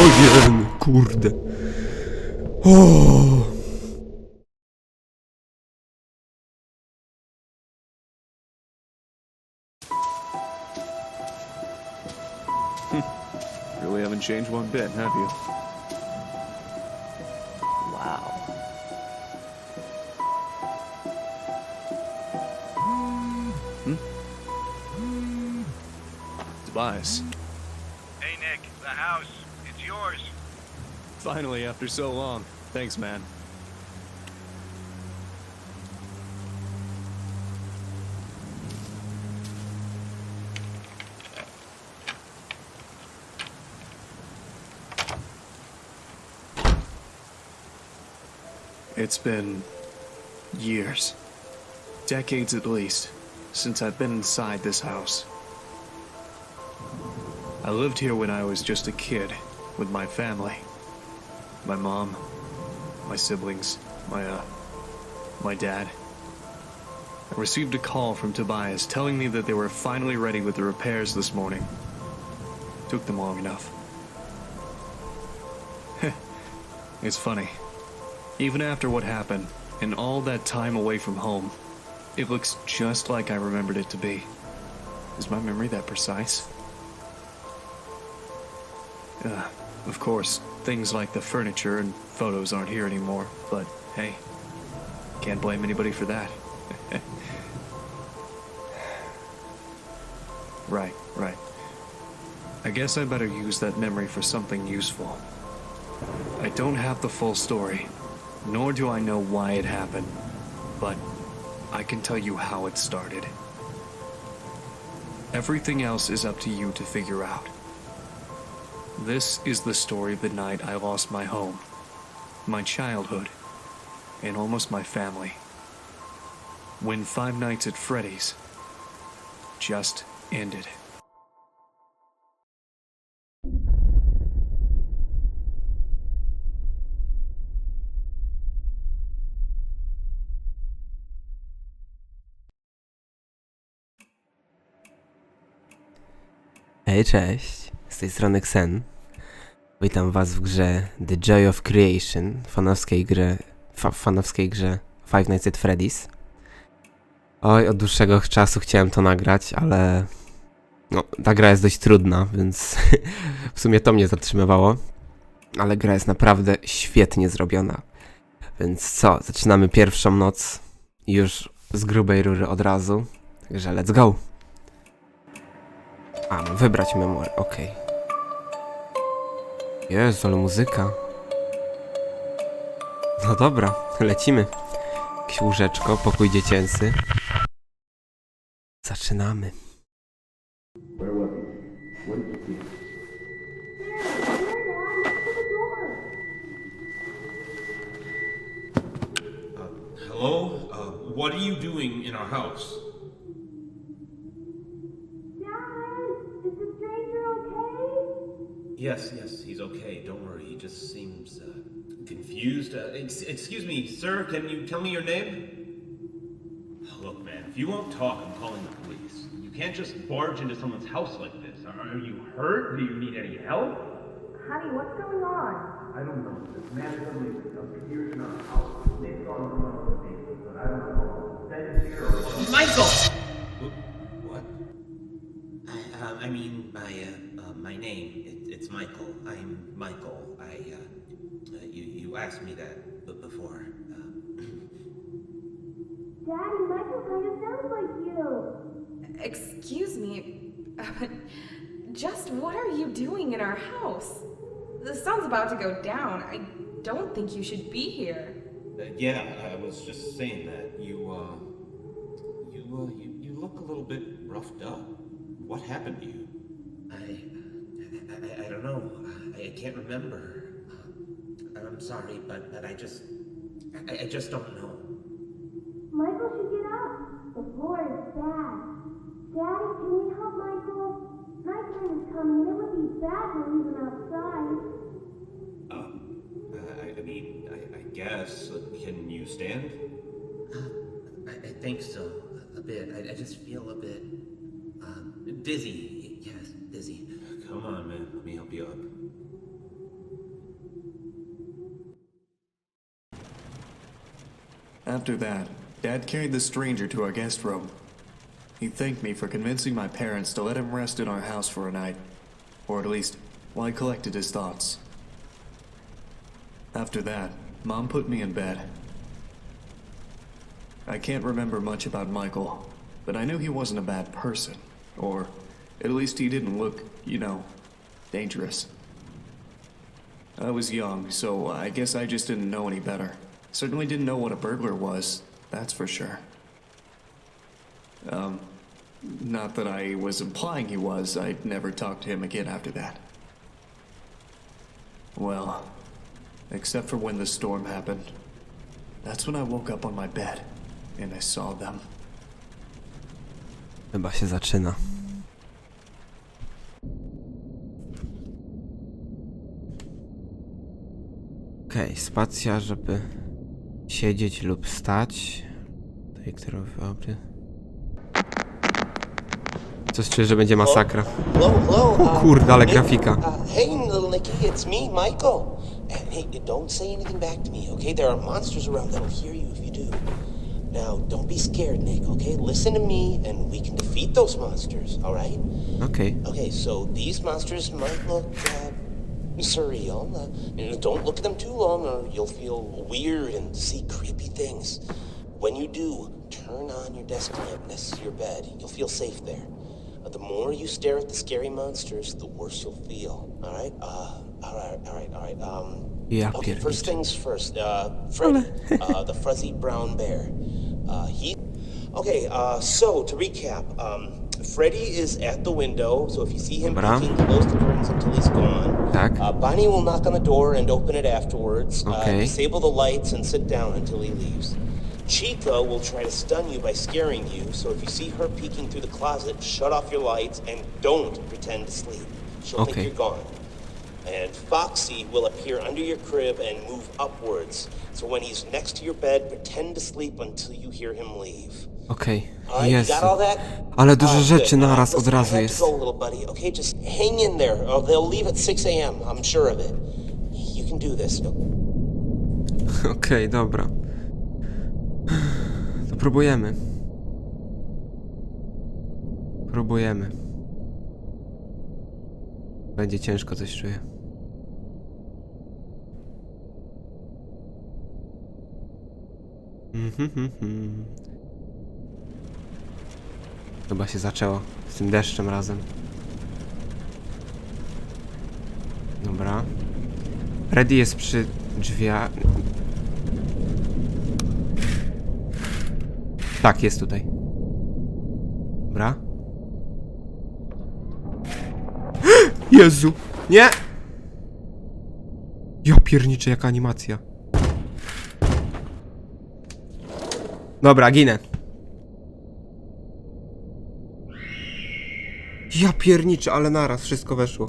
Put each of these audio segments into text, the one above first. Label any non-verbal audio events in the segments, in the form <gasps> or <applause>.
Ojen, kurde. O. <laughs> Really haven't changed one bit, have you? Wow. Hmm? Tobias. Hey, Nick, the house. It's yours. Finally, after so long. Thanks, man. It's been years, decades at least, since I've been inside this house. I lived here when I was just a kid with my family. My mom, my siblings, my uh my dad. I received a call from Tobias telling me that they were finally ready with the repairs this morning. Took them long enough. <laughs> it's funny. Even after what happened and all that time away from home, it looks just like I remembered it to be. Is my memory that precise? Uh, of course, things like the furniture and photos aren't here anymore, but hey, can't blame anybody for that. <laughs> right, right. I guess I better use that memory for something useful. I don't have the full story, nor do I know why it happened, but I can tell you how it started. Everything else is up to you to figure out. This is the story of the night I lost my home, my childhood, and almost my family. When Five Nights at Freddy's just ended. Hej, cześć. Z tej strony. Witam was w grze The Joy of Creation, fanowskiej grze, fa fanowskiej grze Five Nights at Freddy's. Oj, od dłuższego czasu chciałem to nagrać, ale no, ta gra jest dość trudna, więc <laughs> w sumie to mnie zatrzymywało. Ale gra jest naprawdę świetnie zrobiona. Więc co, zaczynamy pierwszą noc już z grubej rury od razu. Także let's go! A, mam wybrać memory, okej. Jezu, ale muzyka. No dobra, lecimy. Jakieś łóżeczko, pokój dziecięcy. Zaczynamy. Hello? Uh, what are you doing in our house? Yes, yes, he's okay. Don't worry. He just seems uh, confused. Uh, ex- excuse me, sir. Can you tell me your name? Look, man, if you won't talk, I'm calling the police. You can't just barge into someone's house like this. Are, are you hurt? Do you need any help? Honey, what's going on? I don't know. This man suddenly appears in our house. They've gone on one of the but I don't know. Then here or Michael. What? I, uh, I mean, my uh, uh, my name. It, it's Michael. I'm Michael. I uh, uh, you you asked me that b- before. Uh, Daddy, Michael kind of sounds like you. Excuse me. Just what are you doing in our house? The sun's about to go down. I don't think you should be here. Uh, yeah, I was just saying that. You, uh, you, uh, you, you look a little bit roughed up. What happened to you? Can't remember. Uh, I'm sorry, but but I just I, I just don't know. Michael should get up. The floor is bad. Daddy, can we help Michael? Nighttime is coming. It would be bad to leave him outside. Um, uh, I, I mean, I, I guess. Uh, Can you stand? I, I think so a, a bit. I, I just feel a bit um, dizzy. Yes, dizzy. Come on, man. Let me help you up. After that, Dad carried the stranger to our guest room. He thanked me for convincing my parents to let him rest in our house for a night, or at least while he collected his thoughts. After that, Mom put me in bed. I can't remember much about Michael, but I knew he wasn't a bad person, or at least he didn't look, you know, dangerous. I was young, so I guess I just didn't know any better. Certainly didn't know what a burglar was, that's for sure. Um, not that I was implying he was, I'd never talked to him again after that. Well, except for when the storm happened. That's when I woke up on my bed and I saw them. Chyba się zaczyna. Okej, spacja, żeby siedzieć lub stać. Tutaj, którą wyobraź. Coś czuję, że będzie masakra. Hello, hello. O kurde, ale Nick? grafika. Uh, hey, little Nicky, it's me, Michael. And hey, don't say anything back to me, okay? There are monsters around that'll hear you if you do. Now, don't be scared, Nick, okay? Listen to me, and we can defeat those monsters, all right? Okej. Okay, so these monsters might look uh, surreal. Uh, you know, don't look at them too long, or you'll feel weird and see creepy things. When you do, turn on your desk lamp next to your bed. You'll feel safe there. Uh, the more you stare at the scary monsters, the worse you'll feel. All right. Uh, all right. All right. All right. Um. Ja Okay. First things first. Uh, Freddy, <laughs> uh, the fuzzy brown bear. Uh, he. Okay. Uh, so to recap, um, Freddy is at the window. So if you see him Dobra. peeking, close the curtains until he's gone. Tak. Uh, Bonnie will knock on the door and open it afterwards. Okay. Uh, disable the lights and sit down until he leaves. Chica will try to stun you by scaring you, so if you see her peeking through the closet, shut off your lights and don't pretend to sleep. She'll Okay. think you're gone. And Foxy will appear under your crib and move upwards. So when he's next to your bed, pretend to sleep until you hear him leave. Okej. Jezu. that? Ale dużo rzeczy naraz od razu jest. To go, little buddy. Okay, just hang in there. Or they'll leave at 6 a.m. I'm sure of it. You can do this. <laughs> Okej, dobra. To próbujemy. Próbujemy. Będzie ciężko, coś czuję. Mhm, mhm, mhm. Chyba się zaczęło z tym deszczem razem. Dobra. Freddy jest przy drzwiach. Tak, jest tutaj. Dobra. <gasps> Jezu! Nie! Ja pierniczę, jaka animacja. Dobra, ginę. Ja pierniczę, ale naraz wszystko weszło.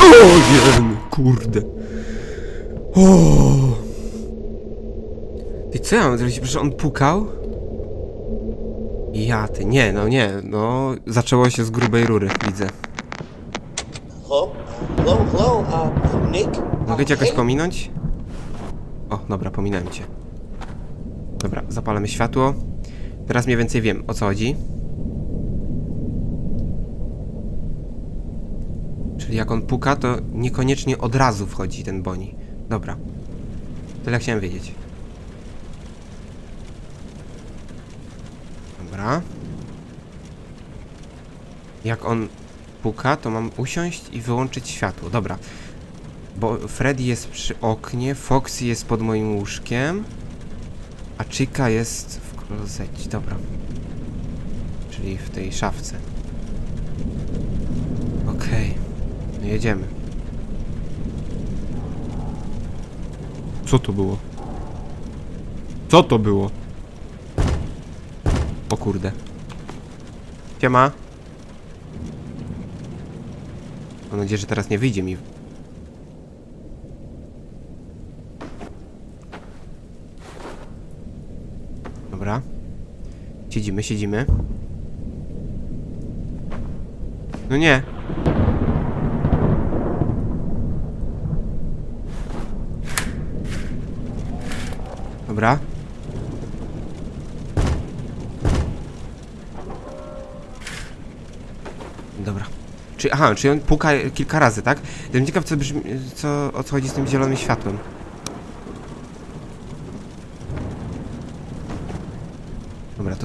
O, jen, kurde. O. Ty co ja mam zrobić? Przecież on pukał? Ja ty, nie, no nie, no zaczęło się z grubej rury, widzę. Hello? Hello? Hello? Uh, Nick? Mogę cię jakoś pominąć? O, dobra, pominąłem cię. Dobra, zapalamy światło. Teraz mniej więcej wiem, o co chodzi. Czyli jak on puka, to niekoniecznie od razu wchodzi ten Boni. Dobra. Tyle chciałem wiedzieć. Dobra. Jak on puka, to mam usiąść i wyłączyć światło. Dobra. Bo Freddy jest przy oknie, Foxy jest pod moim łóżkiem, a Chica jest w klozecie. Dobra. Czyli w tej szafce. Okej. No jedziemy. Co to było? Co to było? O kurde. Siema. Mam nadzieję, że teraz nie wyjdzie mi Siedzimy, siedzimy. No nie. Dobra. Dobra. Czy, aha, czyli on puka kilka razy, tak? Jestem ciekaw, co, brzmi, co, o co chodzi z tym zielonym światłem.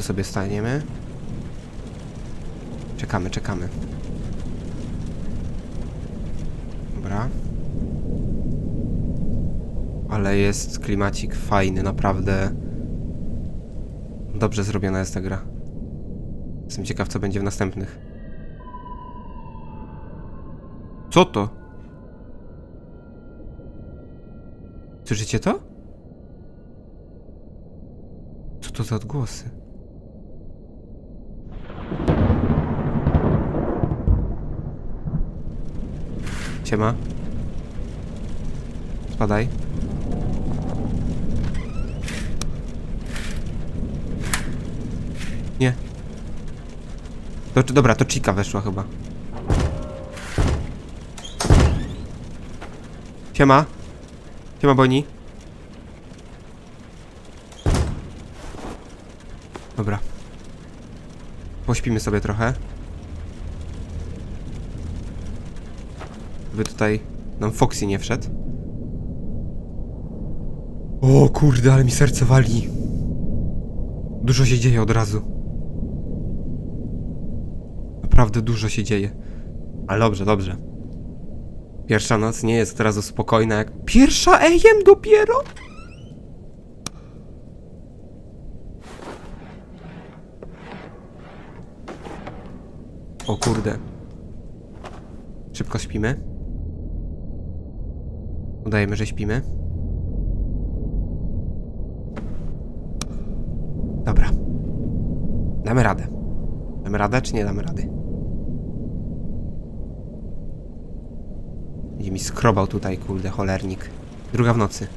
To sobie staniemy. Czekamy, czekamy. Dobra. Ale jest klimacik fajny, naprawdę. Dobrze zrobiona jest ta gra. Jestem ciekaw, co będzie w następnych. Co to? Słyszycie to? Co to za odgłosy? Siema. Spadaj. Nie. To, dobra, to Chica weszła chyba. Siema. Siema Boni. Dobra. Pośpimy sobie trochę. By tutaj nam Foxy nie wszedł. O kurde, ale mi serce wali. Dużo się dzieje od razu. Naprawdę dużo się dzieje. Ale dobrze, dobrze. Pierwsza noc nie jest od razu spokojna jak... Pierwsza AM dopiero? O kurde. Szybko śpimy. Udajemy, że śpimy. Dobra. Damy radę. Damy radę, czy nie damy rady? Będzie mi skrobał tutaj, kurde, cholernik. Druga w nocy.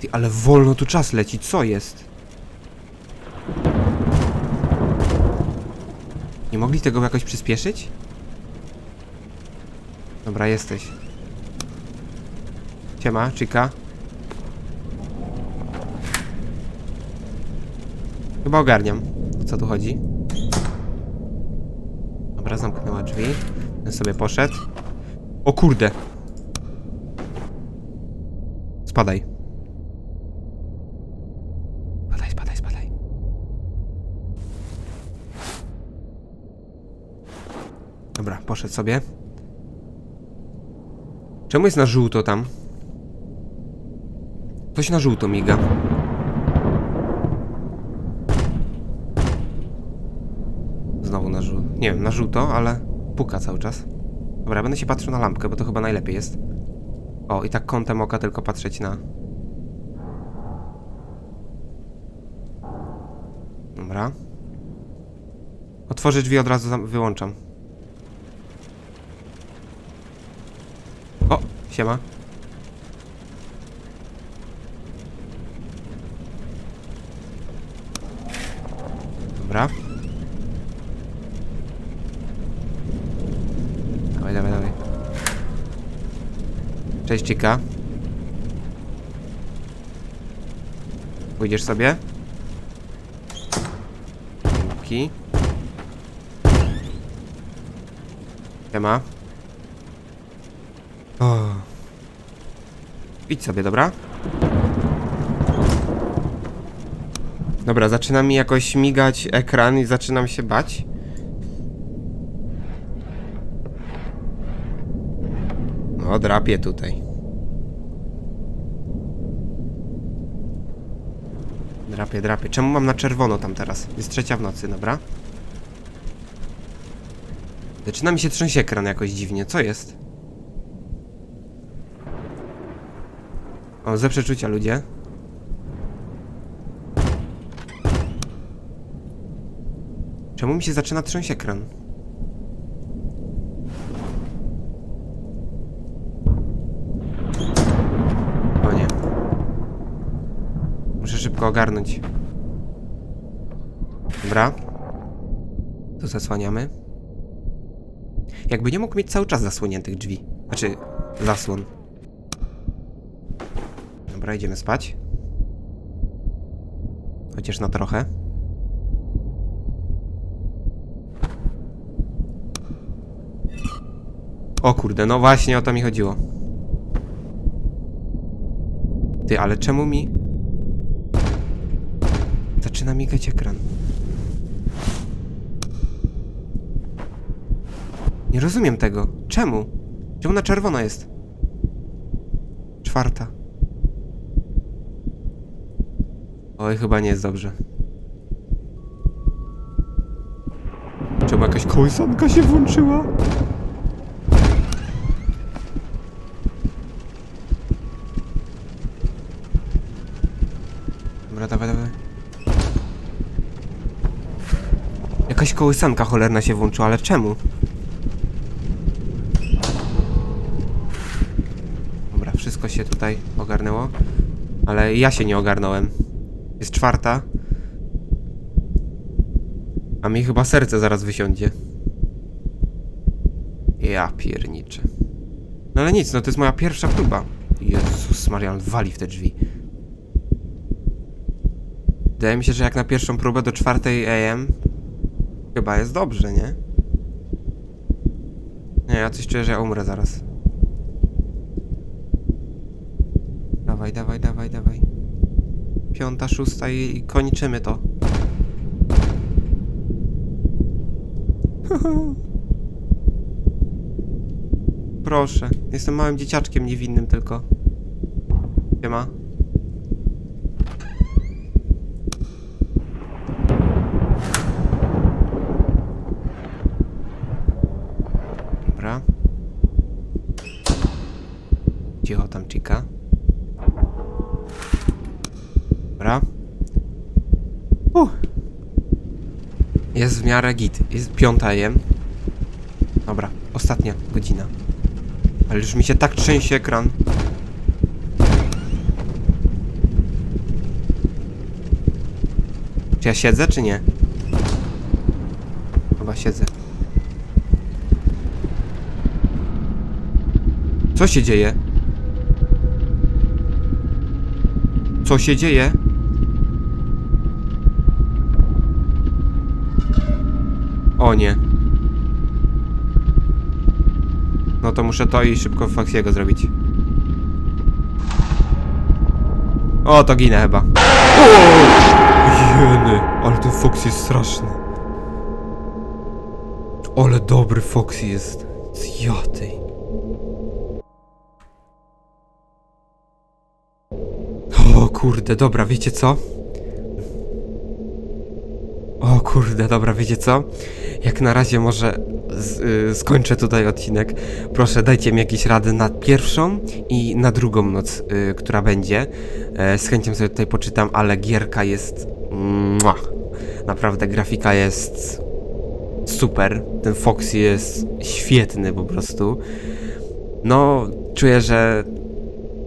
Ty, ale wolno tu czas leci, co jest? Nie mogli tego jakoś przyspieszyć? Dobra, jesteś. Siema, Chica. Chyba ogarniam, o co tu chodzi. Dobra, zamknęła drzwi. Ten sobie poszedł. O kurde! Spadaj. Spadaj, spadaj, spadaj. Dobra, poszedł sobie. Czemu jest na żółto tam? Coś na żółto miga. Znowu na żółto. Nie wiem, na żółto, ale puka cały czas. Dobra, będę się patrzył na lampkę, bo to chyba najlepiej jest. O, i tak kątem oka tylko patrzeć na... Dobra. Otworzę drzwi, od razu zam- wyłączam. O, siema. Dobra. Dawaj, dawaj, dawaj. Cześć, Chica. Pójdziesz sobie? Dzięki. Siema. O. Idź sobie, dobra? Dobra, zaczyna mi jakoś migać ekran i zaczynam się bać. No, drapie tutaj. Drapie, drapie. Czemu mam na czerwono tam teraz? Jest trzecia w nocy, dobra? Zaczyna mi się trząść ekran jakoś dziwnie. Co jest? O, ze przeczucia ludzie. Czemu mi się zaczyna trząść ekran? O nie. Muszę szybko ogarnąć. Dobra. Tu zasłaniamy. Jakby nie mógł mieć cały czas zasłoniętych drzwi. Znaczy, zasłon. Dobra, idziemy spać. Chociaż na trochę. O kurde, no właśnie o to mi chodziło. Ty, ale czemu mi... Zaczyna migać ekran. Nie rozumiem tego. Czemu? Czemu na czerwono jest? Czwarta. Oj, chyba nie jest dobrze. Czemu jakaś kołysanka się włączyła? Dobra, dawaj, dawaj. Jakaś kołysanka cholerna się włączyła, ale czemu? Dobra, wszystko się tutaj ogarnęło. Ale ja się nie ogarnąłem. Jest czwarta. A mi chyba serce zaraz wysiądzie. Ja pierniczę. No ale nic, no to jest moja pierwsza próba. Jezus Marian, wali w te drzwi. Wydaje mi się, że jak na pierwszą próbę do czwartej AM chyba jest dobrze, nie? Nie, ja coś czuję, że ja umrę zaraz. Dawaj, dawaj, dawaj, dawaj. Piąta, szósta i, i kończymy to. <laughs> Proszę, jestem małym dzieciaczkiem niewinnym tylko. Siema. Dobra. Cicho tam, Chica. Dobra. Uh. Jest w miarę git. Jest piąta jem. Dobra, ostatnia godzina. Ale już mi się tak trzęsie ekran. Czy ja siedzę, czy nie? Chyba siedzę. Co się dzieje? Co się dzieje? O nie. No to muszę to i szybko Foxiego zrobić. O, to ginę chyba. Jeny, ale ten Fox jest straszny. Ale dobry Foxy jest. Zjatej. Kurde, dobra, wiecie co? O kurde, dobra, wiecie co? Jak na razie może z, y, skończę tutaj odcinek. Proszę, dajcie mi jakieś rady na pierwszą i na drugą noc, y, która będzie. E, z chęcią sobie tutaj poczytam, ale gierka jest... Mua. Naprawdę, grafika jest super. Ten Foxy jest świetny po prostu. No, czuję, że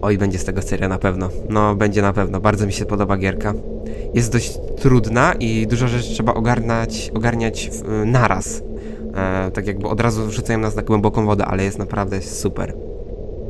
Oj, będzie z tego seria na pewno. No, będzie na pewno. Bardzo mi się podoba gierka. Jest dość trudna i dużo rzeczy trzeba ogarniać, ogarniać w, naraz. E, tak jakby od razu wrzucają nas na głęboką wodę, ale jest naprawdę super.